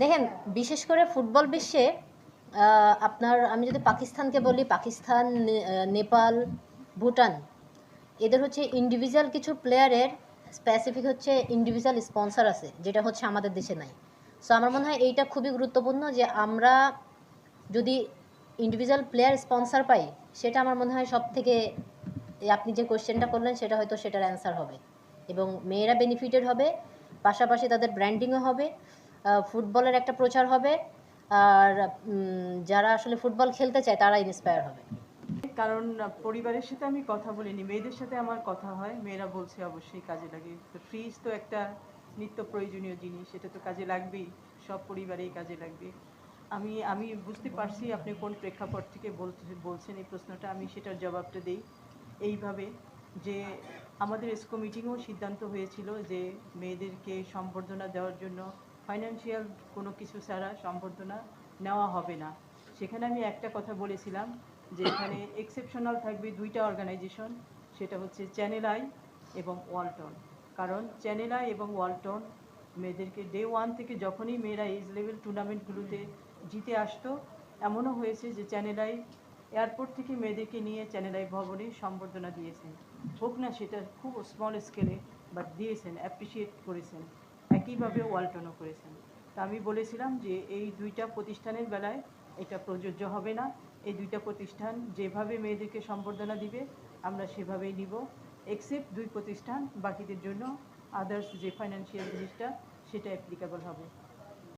দেখেন, বিশেষ করে ফুটবল বিশ্বে আপনার, আমি যদি পাকিস্তানকে বলি, পাকিস্তান নেপাল, ভুটান, এদের হচ্ছে ইন্ডিভিজুয়াল কিছু প্লেয়ারের স্পেসিফিক হচ্ছে ইন্ডিভিজুয়াল স্পন্সর আছে, যেটা হচ্ছে আমাদের দেশে নাই। সো আমার মনে হয় এইটা খুবই গুরুত্বপূর্ণ যে আমরা যদি ইন্ডিভিজুয়াল প্লেয়ার স্পন্সর পাই, সেটা আমার মনে হয় সব থেকে আপনি যে কোয়েশ্চেনটা করলেন, সেটা হয়তো সেটার অ্যান্সার হবে। এবং মেয়েরা বেনিফিটেড হবে, পাশাপাশি তাদের ব্র্যান্ডিংও হবে ফুটবলের একটা প্রচার হবে, আর যারা আসলে ফুটবল খেলতে চায় তারা ইন্সপায়ার হবে। কারণ পরিবারের সাথে আমি কথা বলিনি, মেয়েদের সাথে আমার কথা হয়, মেয়েরা বলছে অবশ্যই কাজে লাগে, তো ফ্রিজ তো একটা নিত্য প্রয়োজনীয় জিনিস সেটা তো কাজে লাগবেই, সব পরিবারেই কাজে লাগবে। আমি আমি বুঝতে পারছি আপনি কোন প্রেক্ষাপট থেকে বলছেন এই প্রশ্নটা, আমি সেটার জবাবটা দিই। এইভাবে যে আমাদের এসকো মিটিংও সিদ্ধান্ত হয়েছিল যে মেয়েদেরকে সম্বর্ধনা দেওয়ার জন্য ফাইন্যান্সিয়াল কোনো কিছু ছাড়া সম্বর্ধনা নেওয়া হবে না। সেখানে আমি একটা কথা বলেছিলাম যে এখানে এক্সেপশনাল থাকবে দুইটা অর্গানাইজেশন সেটা হচ্ছে চ্যানেল আই এবং ওয়ালটন কারণ চ্যানেল আই এবং ওয়ালটন মেয়েদেরকে ডে ওয়ান থেকে যখনই মেয়েরা এজ লেভেল টুর্নামেন্টগুলোতে জিতে আসতো, এমনও হয়েছে যে চ্যানেল আই এয়ারপোর্ট থেকে মেয়েদেরকে নিয়ে চ্যানেল আই ভবনে সম্বর্ধনা দিয়েছেন হোক না সেটা খুব স্মল স্কেলে বাট দিয়েছেন অ্যাপ্রিসিয়েট করেছেন। একইভাবে ওয়ালটনও করেছেন। তা আমি বলেছিলাম যে এই দুইটা প্রতিষ্ঠানের বেলায় এটা প্রযোজ্য হবে না। এই দুইটা প্রতিষ্ঠান যেভাবে মেয়েদেরকে সম্বর্ধনা দিবে, আমরা সেভাবেই নিব। এক্সেপ্ট দুই প্রতিষ্ঠান, বাকিদের জন্য আদার্স যে ফাইন্যান্সিয়াল জিনিসটা, সেটা অ্যাপ্লিকেবল হবে।